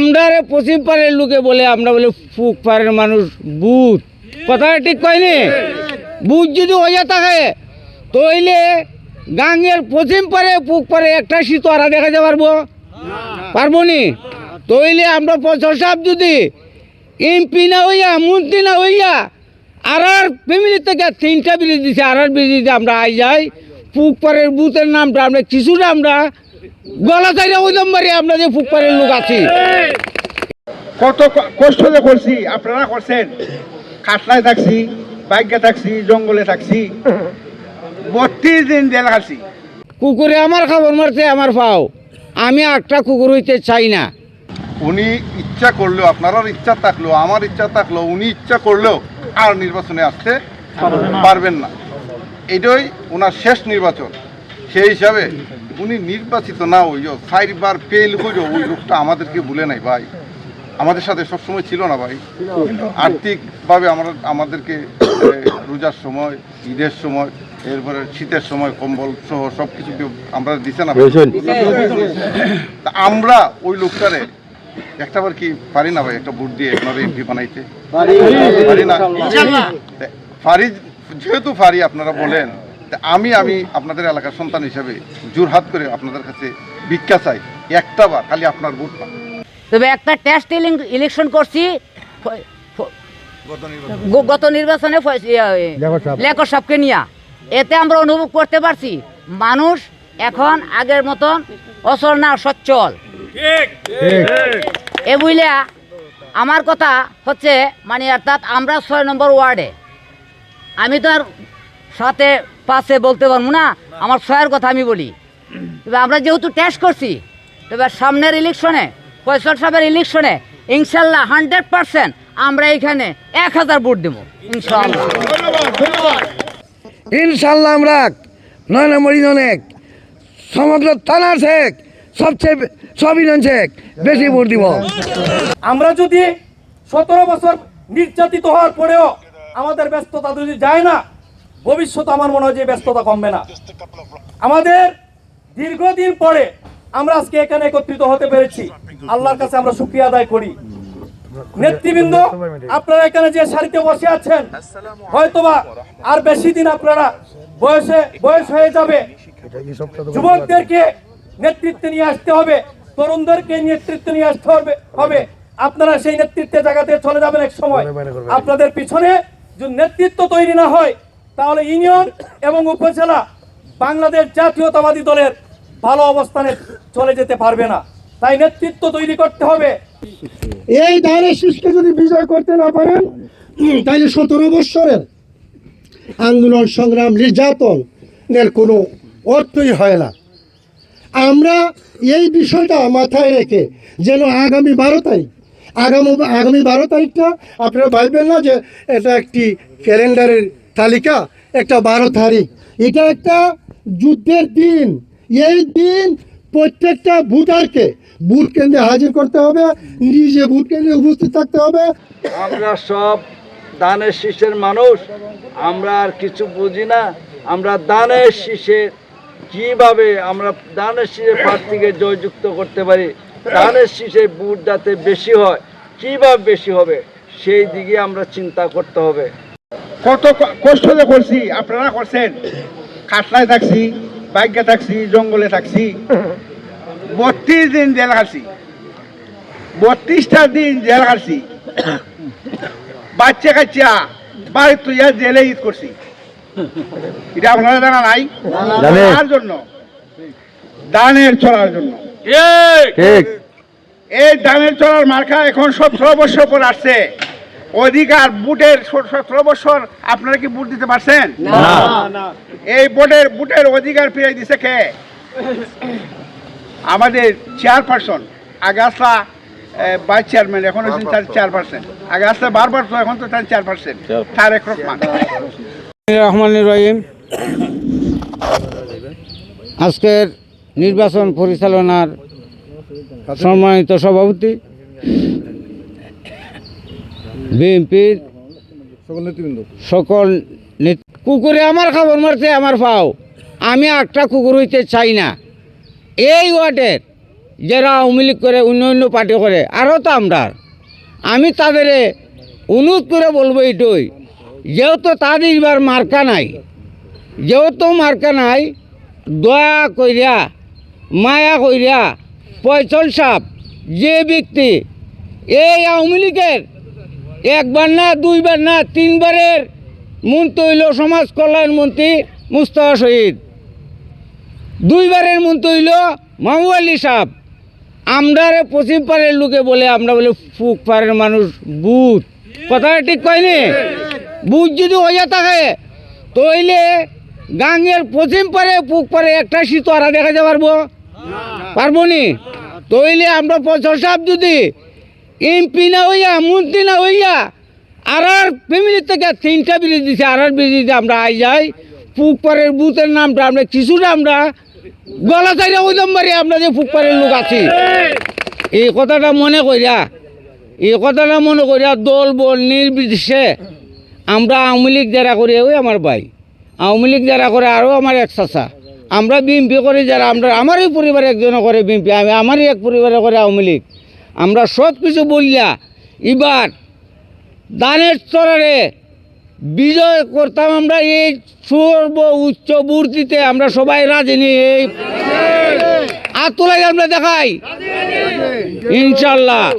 আমরা পশ্চিম পাড়ের লোকে বলে, আমরা বলে, ফুক পাড়ের মানুষ বুথ কথাটা ঠিক কয়নি? বুথ যদি হইয়া থাকে, তইলে গাঙ্গের পশ্চিম পারে পুক পারে একটা শীত আরা দেখা যেতে পারব? পারব নি? তইলে আমরা প্রচার সাহেব যদি এমপি না হইয়া, মন্ত্রী না হইয়া আর আর ফ্যামিলি থেকে তিনটা ব্রিজ দিছে আর আর ব্রিজ আমরা আই যাই। পুক পাড়ের বুথের নামটা, আমরা কিছুটা আমরা গলা চাইলে ওই নম্বরে আমরা যে পুক লোক আছি। কত কষ্ট যে করছি আপনারা করছেন। খাটলায় থাকছি বাইকে থাকছি জঙ্গলে থাকছি। বত্রিশ দিন জেল খাচ্ছি কুকুরে আমার খাবার মারছে আমার পাও আমি একটা কুকুর হইতে চাই না। উনি ইচ্ছা করলেও আপনার ইচ্ছা থাকলেও আমার ইচ্ছা থাকলেও উনি ইচ্ছা করলেও আর নির্বাচনে আসতে পারবেন না। এটাই ওনার শেষ নির্বাচন। সেই হিসাবে উনি নির্বাচিত না হইও চারবার ফেল হইও ওই লোকটা আমাদেরকে ভুলে নাই ভাই। আমাদের সাথে সবসময় ছিল না ভাই। আর্থিকভাবে আমরা আমাদেরকে রোজার সময় ঈদের সময় এরপরে শীতের সময় কম্বল সহ সব কিছু আমরা দিছে না ভাই? তা আমরা ওই লোকটারে একটাবার কি পারি না ভাই একটা ভোট দিয়ে আপনার এমপি বানাইতে? পারি। না? পারি যেহেতু পারি আপনারা বলেন আমি আমি আপনাদের এলাকার সন্তান হিসেবে জোরহাত করে আপনাদের কাছে ভিক্ষা চাই। একটা বার খালি আপনার ভোট না তবে একটা টেস্ট ইলেকশন করছি গত নির্বাচনে ফ- ইয়া, লেখক সাহেবকে নিয়ে। এতে আমরা অনুভব করতে পারছি মানুষ এখন আগের মতন অচল না সচ্ছল। এ বুঝলে আমার কথা হচ্ছে মানে অর্থাৎ আমরা ছয় নম্বর ওয়ার্ডে। আমি তো আর সাথে পাশে বলতে পারব না আমার ছয়ের কথা আমি বলি। তবে আমরা যেহেতু টেস্ট করছি তবে সামনের ইলেকশনে ফয়সল সাহেবের ইলেকশনে ইনশাল্লাহ হান্ড্রেড পার্সেন্ট আমরা এখানে এক হাজার ভোট দেবো ইনশাল্লাহ। ইনশাল্লাহ আমরা নয় নম্বর অনেক সমগ্র থানার শেখ সবচেয়ে সবিনন শেখ বেশি ভোট দিব। আমরা যদি সতেরো বছর নির্যাতিত হওয়ার পরেও আমাদের ব্যস্ততা যদি যায় না ভবিষ্যৎ আমার মনে হয় যে ব্যস্ততা কমবে না। আমাদের দীর্ঘদিন পরে আমরা আজকে এখানে একত্রিত হতে পেরেছি। আল্লাহর কাছে আমরা শুক্রিয়া আদায় করি। নেতৃবৃন্দ, আপনারা এখানে যে সারিতে বসে আছেন, হয়তোবা আর বেশি দিন আপনারা বয়সে, বয়স হয়ে যাবে। যুবকদেরকে নেতৃত্বে নিয়ে আসতে হবে, তরুণদেরকে নেতৃত্বে নিয়ে আসতে হবে হবে। আপনারা সেই নেতৃত্বে জায়গাতে চলে যাবেন এক সময়। আপনাদের পিছনে যদি নেতৃত্ব তৈরি না হয় তাহলে ইউনিয়ন এবং উপজেলা বাংলাদেশ জাতীয়তাবাদী দলের ভালো অবস্থানে চলে যেতে পারবে না। তাই নেতৃত্ব তৈরি করতে হবে। এই ধানের শীষকে যদি বিজয় করতে না পারেন তাহলে সতেরো বৎসরের আন্দোলন সংগ্রাম নির্যাতন এর কোনো অর্থই হয় না। আমরা এই বিষয়টা মাথায় রেখে যেন আগামী বারো তারিখ, আগামী আগামী বারো তারিখটা আপনারা ভাববেন না যে এটা একটি ক্যালেন্ডারের তালিকা, একটা বারো তারিখ। এটা একটা যুদ্ধের দিন। এই দিন প্রত্যেকটা ভোটারকে ভোট কেন্দ্রে হাজির করতে হবে, নিজে ভোট কেন্দ্রে উপস্থিত থাকতে হবে। আমরা সব দানের শীষের মানুষ, আমরা আর কিছু বুঝি না। আমরা দানের শীষের কীভাবে আমরা দানের শীষের প্রার্থীকে জয়যুক্ত করতে পারি? দানের শীষের বুট যাতে বেশি হয়, কীভাবে বেশি হবে, সেই দিকে আমরা চিন্তা করতে হবে। কত কষ্ট যে করছি আপনারা করছেন। খাটলায় থাকছি বাইকে থাকছি জঙ্গলে থাকছি। বত্রিশ দিন জেল খাচ্ছি বত্রিশটা দিন জেল খাচ্ছি বাচ্চা কাচ্চা বাড়ি তুইয়া জেলে ঈদ করছি। এটা আপনারা জানা নাই? তার জন্য। দানের চলার জন্য। এই দানের চলার মার্কা এখন সতেরো বছর পর আসছে। অধিকার বুটের সতেরো বছর আপনারা কি বুট দিতে পারছেন? এই বোর্ডের বুটের অধিকার ফিরে দিছে কে? আমাদের চেয়ারপারসন আগে আসলা ভাইস চেয়ারম্যান এখন হচ্ছেন তার চেয়ারপারসন। আগে আসলে বারবার তো এখন তো তার চেয়ারপারসন তারেক রহমান। রহমান রহিম। আজকের নির্বাচন পরিচালনার সম্মানিত সভাপতি বিএনপির সকল কুকুরে আমার খাবার মারছে আমার পাও। আমি একটা কুকুর হইতে চাই না। এই ওয়ার্ডের যারা আওয়ামী লীগ করে অন্য অন্য পার্টি করে আরও তো আমরা। আমি তাদের অনুরোধ করে বলব এইটই যেহেতু তাদের এবার মার্কা নাই যেহেতু মার্কা নাই দয়া কইরা মায়া কইরা পয়সল সাপ যে ব্যক্তি এই আওয়ামী লীগের একবার না, দুইবার না, তিনবারের মন্ত্রী হইল সমাজ কল্যাণ মন্ত্রী মুস্তফা শহীদ। দুইবারের মন্ত্রী হইল মাহবুব আলী সাহ আমরারে পশ্চিম পাড়ের লোকে বলে, আমরা বলে, ফুক পাড়ের মানুষ বুথ কথাটা ঠিক কয়নি? বুথ যদি হইয়া থাকে, তইলে গাঙ্গের পশ্চিম পারে পুক পারে একটা শীত আরা দেখা পারব পারব নি? তইলে আমরা প্রচার সাহেব যদি এমপি না হইয়া, মন্ত্রী না হইয়া আর আর ফ্যামিলির থেকে তিনটা ব্রিজ দিছে। আর আর ব্রিজ আমরা আই যাই। পুকপাড়ের বুথের নামটা আমরা, কিছুটা আমরা গলা চাইরা ওইদম বাড়ি আমরা যে পুকপাড়ের লোক আছি। এই কথাটা মনে করিয়া এই কথাটা মনে করিয়া দল বল নির্বিশেষে আমরা আওয়ামী লীগ যারা করি, ওই আমার ভাই। আওয়ামী লীগ যারা করে, আরও আমার এক চাচা। আমরা বিএমপি করি যারা, আমরা, আমারই পরিবারে একজনে করে বিএমপি আমি, আমারই এক পরিবারে করে আওয়ামী লীগ। আমরা সব কিছু বলিয়া এবার দানের স্তরে বিজয় করতাম আমরা এই সর্ব উচ্চ মূর্তিতে। আমরা সবাই রাজি নিয়ে এই। আমরা দেখাই। ইনশাল্লাহ